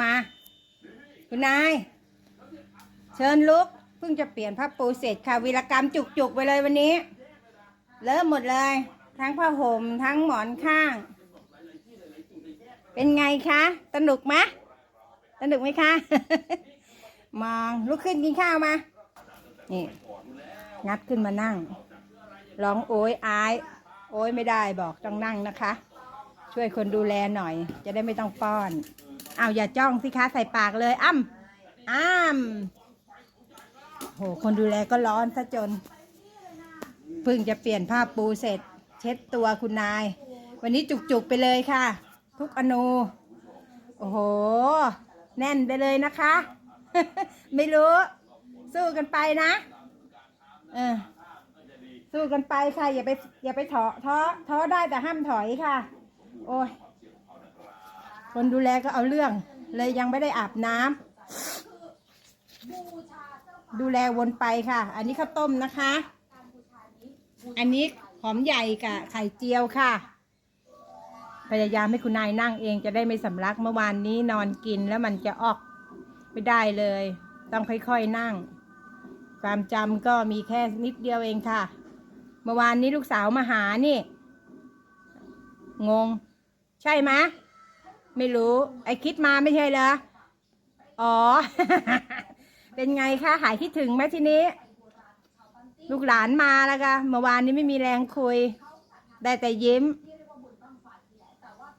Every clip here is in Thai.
มา คุณนาย เชิญลุก เพิ่งจะเปลี่ยนผ้าปูเสร็จค่ะวีรกรรมจุกๆไปเลยวันนี้เริ่มหมดเลย ทั้งผ้าห่มทั้งหมอนข้าง เป็นไงคะสนุกไหมสนุกไหมคะ มองลุกขึ้นกินข้าวมา นี่ งัดขึ้นมานั่ง ร้องโอยอาย โอยไม่ได้บอกต้องนั่งนะคะ ช่วยคนดูแลหน่อย จะได้ไม่ต้องป้อน เอาอย่าจ้องสิคะใส่ปากเลย อ้ำอ้ำโห คนดูแลก็ร้อนซะจน เพิ่งจะเปลี่ยนผ้าปูเสร็จ เช็ดตัวคุณนาย วันนี้จุกๆไปเลยค่ะ ทุกอนูโอ้โห แน่นไปเลยนะคะ ไม่รู้ สู้กันไปนะ เออ สู้กันไปค่ะ อย่าไป อย่าไปท้อท้อท้อได้แต่ห้ามถอยค่ะ โอ้ย คนดูแลก็เอาเรื่อง เลยยังไม่ได้อาบน้ำดูแลวนไปค่ะ อันนี้ข้าวต้มนะคะ อันนี้หอมใหญ่กับไข่เจียวค่ะ พยายามให้คุณนายนั่งเองจะได้ไม่สำลักเมื่อวานนี้นอนกินแล้วมันจะออกไม่ได้เลย ต้องค่อยๆนั่ง ความจำก็มีแค่นิดเดียวเองค่ะ เมื่อวานนี้ลูกสาวมาหานี่ งง ใช่ไหม ไม่รู้ ไอคิดมาไม่ใช่เหรอ อ๋อ เป็นไงคะ หายคิดถึงไหมทีนี้ ลูกหลานมาแล้วกันเมื่อวานนี้ไม่มีแรงคุย ได้แต่ยิ้ม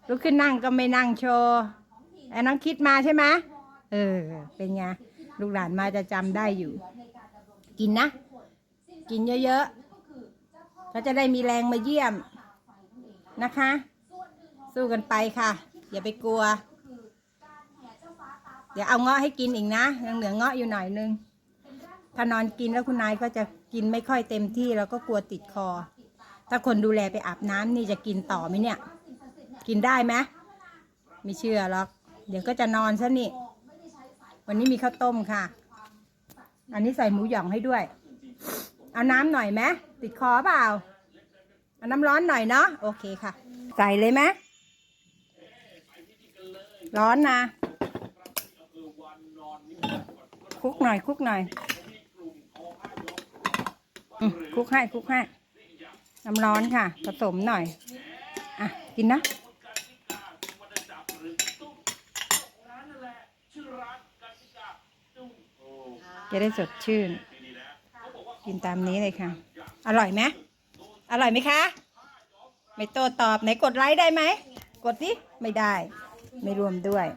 ลุกขึ้นนั่งก็ไม่นั่งโชว์ไอ้น้องคิดมาใช่ไหมเออ เป็นไง ลูกหลานมาจะจำได้อยู่ กินนะ กินเยอะๆเขาจะได้มีแรงมาเยี่ยมนะคะ สู้กันไปค่ะ อย่าไปกลัว เดี๋ยวเอาเงาะให้กินอีกนะยังเหลือเงาะอยู่หน่อยนึง ถ้านอนกินแล้วคุณนายก็จะกินไม่ค่อยเต็มที่แล้วก็กลัวติดคอ ถ้าคนดูแลไปอาบน้ำนี่จะกินต่อไหมเนี่ย กินได้ไหมไม่เชื่อหรอก เดี๋ยวก็จะนอนซะนี่ วันนี้มีข้าวต้มค่ะ อันนี้ใส่หมูหยองให้ด้วย เอาน้ำหน่อยไหมติดคอเปล่าเอาน้ำร้อนหน่อยเนาะโอเคค่ะ ใส่เลยไหม ร้อนนะคุกหน่อยคุกหน่อยอคุกให้คุกให้น้ำร้อนค่ะ ผสมหน่อย อะ กินนะจะได้สดชื่น กินตามนี้เลยค่ะ อร่อยไหมอร่อยไหมคะ ไม่โตตอบไหนกดไลค์ได้ไหม กดสิไม่ได้ ไม่รวมด้วย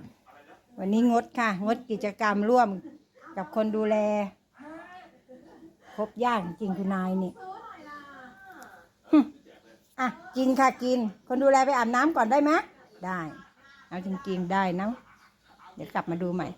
วันนี้งดค่ะ งดกิจกรรมร่วมกับคนดูแลพบยากจริงคุณนายนี่หึอะกินค่ะกิน คนดูแลไปอาบน้ำก่อนได้ไหมได้ เอาจริงๆได้นะ เดี๋ยวกลับมาดูใหม่